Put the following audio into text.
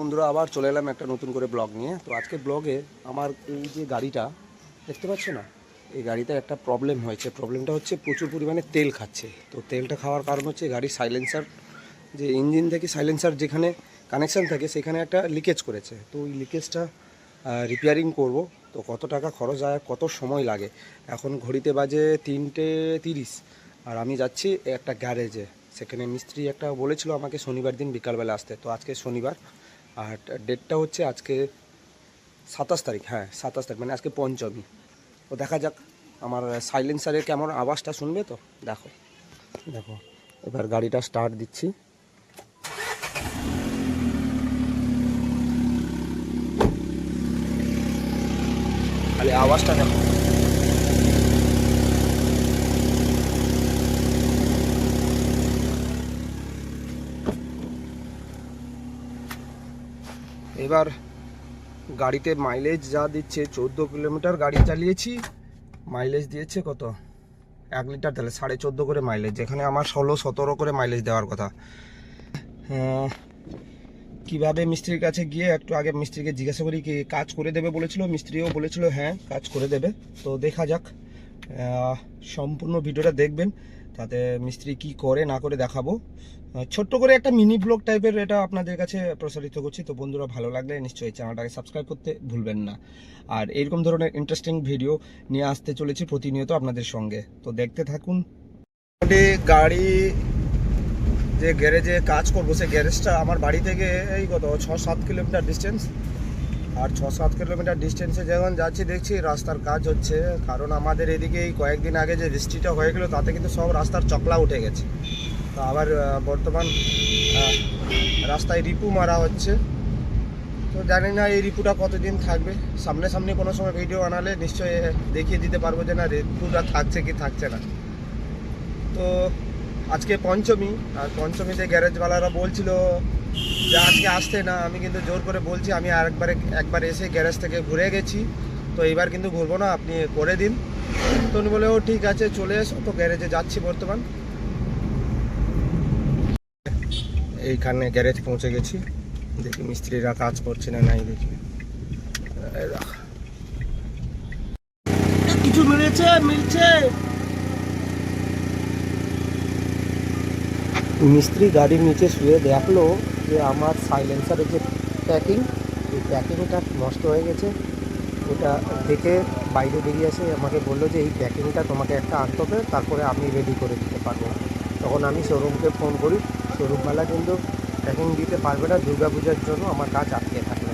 বন্ধুরা, আবার চলে এলাম একটা নতুন করে ব্লগ নিয়ে। তো আজকে ব্লগে আমার এই যে গাড়িটা, দেখতে পাচ্ছ না? এই গাড়িতে একটা প্রবলেম হয়েছে। প্রবলেমটা হচ্ছে প্রচুর পরিমাণে তেল খাচ্ছে। তো তেলটা খাওয়ার কারণ হচ্ছে গাড়ির সাইলেন্সার যে ইঞ্জিন থেকে সাইলেন্সার যেখানে কানেকশান থাকে, সেখানে একটা লিকেজ করেছে। তো ওই লিকেজটা রিপেয়ারিং করব। তো কত টাকা খরচ হয় কত সময় লাগে? এখন ঘড়িতে বাজে তিনটে তিরিশ। আর আমি যাচ্ছি একটা গ্যারেজে সেখানে মিস্ত্রি একটা বলেছিল আমাকে শনিবার দিন বিকালবেলা আসতে। তো আজকে শনিবার। আর ডেটটা হচ্ছে আজকে সাতাশ তারিখ হ্যাঁ সাতাশ তারিখ মানে আজকে পঞ্চমী। তো দেখা যাক, আমার সাইলেন্সারের কেমন আওয়াজটা শুনবে তো? দেখো দেখো, এবার গাড়িটা স্টার্ট দিচ্ছি। আওয়াজটা দেখো। এবার গাড়িতে মাইলেজ যা দিচ্ছে, চোদ্দ কিলোমিটার গাড়ি চালিয়েছি। মাইলেজ দিয়েছে কত? এক লিটার তেলে, সাড়ে চোদ্দ করে মাইলেজ যেখানে আমার ষোলো, সতেরো করে মাইলেজ দেওয়ার কথা। কীভাবে মিস্ত্রির কাছে গিয়ে একটু আগে মিস্ত্রিকে জিজ্ঞাসা করি কি কাজ করে দেবে বলেছিল? মিস্ত্রিও বলেছিল হ্যাঁ কাজ করে দেবে। তো দেখা যাক। সম্পূর্ণ ভিডিওটা দেখবেন। তাতে মিস্ত্রি কি করে না করে দেখাবো। ছোট্ট করে একটা মিনি ব্লগ টাইপের এটা আপনাদের কাছে প্রসারিত করছি। তো বন্ধুরা, ভালো লাগলে নিশ্চয়ই চ্যানেলটাকে সাবস্ক্রাইব করতে ভুলবেন না। আর এরকম ধরনের ইন্টারেস্টিং ভিডিও নিয়ে আসতে চলেছি প্রতিনিয়ত আপনাদের সঙ্গে। তো দেখতে থাকুন। গাড়ি যে গ্যারেজে কাজ করব, সেই গ্যারেজটা আমার বাড়ি থেকে এই কত ছ সাত কিলোমিটার ডিস্টেন্স আর ছ সাত কিলোমিটার ডিস্টেন্সে যখন যাচ্ছি, দেখছি রাস্তার কাজ হচ্ছে। কারণ আমাদের এদিকে এই কয়েকদিন আগে যে বৃষ্টিটা হয়ে গেলো তাতে কিন্তু সব রাস্তার চকলা উঠে গেছে। তো আবার বর্তমান রাস্তায় রিপু মারা হচ্ছে। তো জানি না এই রিপুটা কতদিন থাকবে। সামনে সামনে কোনো সময় ভিডিও বানালে নিশ্চয়ই দেখিয়ে দিতে পারব যে না, রিপুটা থাকছে কি থাকছে না। তো আজকে পঞ্চমী, আর পঞ্চমীতে গ্যারেজওয়ালারা বলছিল যে আজকে আসতে না, আমি কিন্তু জোর করে বলছি, আমি আরেকবারে একবার এসে গ্যারেজ থেকে ঘুরে গেছি। তো এইবার কিন্তু ঘুরবো না, আপনি করে দিন। তো উনি বলে, ও, ঠিক আছে, চলে এসো। তো গ্যারেজে যাচ্ছি বর্তমান। এইখানে গ্যারেজ পৌঁছে গেছি। দেখি মিস্ত্রিরা কাজ করছে না নাই দেখি। কিছু মিলেছে, মিলছে? মিস্ত্রি গাড়ির নিচে শুয়ে দেখল যে আমার সাইলেন্সারের যে প্যাকিং এই প্যাকিংটা নষ্ট হয়ে গেছে। ওটা দেখে বাইরে বেরিয়ে এসে আমাকে বলল যে, এই প্যাকিংটা তোমাকে একটা আনতে হবে, তারপরে আমি রেডি করে দিতে পারব। তখন আমি শোরুমকে ফোন করি শোরুমওয়ালা কিন্তু প্যাকিং দিতে পারবে না, দুর্গাপূজার জন্য আমার কাজ আটকে থাকে।